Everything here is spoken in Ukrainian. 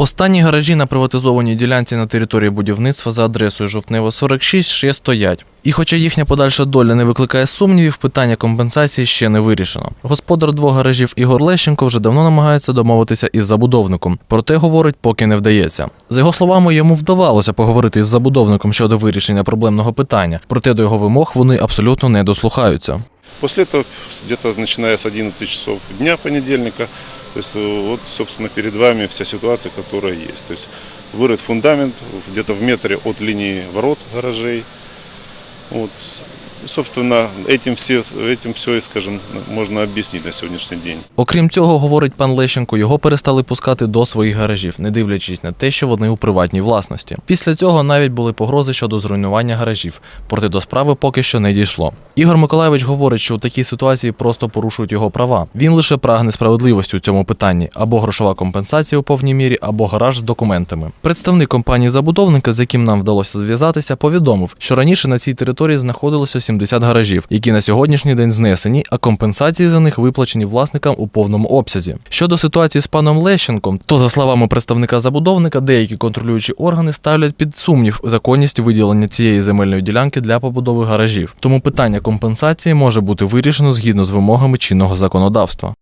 Останні гаражі на приватизованій ділянці на території будівництва за адресою Жовтнева 46 ще стоять. І хоча їхня подальша доля не викликає сумнівів, питання компенсації ще не вирішено. Господар двох гаражів Ігор Лещенко вже давно намагається домовитися із забудовником, проте говорить, поки не вдається. За його словами, йому вдавалося поговорити із забудовником щодо вирішення проблемного питання, проте до його вимог вони абсолютно не дослухаються. После этого, где-то начиная с 11 часов дня понедельника, то есть э, вот, собственно, перед вами вся ситуация, которая есть. То есть вырыт фундамент где-то в метре от линии ворот гаражей. Вот. И, Собственно, этим все, этим все, скажем, можно объяснить на сегодняшний день. Окрім цього, говорить пан Лещенко, його перестали пускати до своїх гаражів, не дивлячись на те, що вони у приватній власності. Після цього навіть були погрози щодо зруйнування гаражів, проте до справи поки що не дійшло. Ігор Миколаєвич говорить, що у такій ситуації просто порушують його права. Він лише прагне справедливості у цьому питанні або грошова компенсація у повній мірі, або гараж з документами. Представник компанії забудовника, з яким нам вдалося зв'язатися, повідомив, що раніше на цій території знаходилося 70 гаражів, які на сьогоднішній день знесені, а компенсації за них виплачені власникам у повному обсязі. Щодо ситуації з паном Лещенком, то за словами представника забудовника, деякі контролюючі органи ставлять під сумнів законність виділення цієї земельної ділянки для побудови гаражів. Тому питання компенсації може бути вирішено згідно з вимогами чинного законодавства.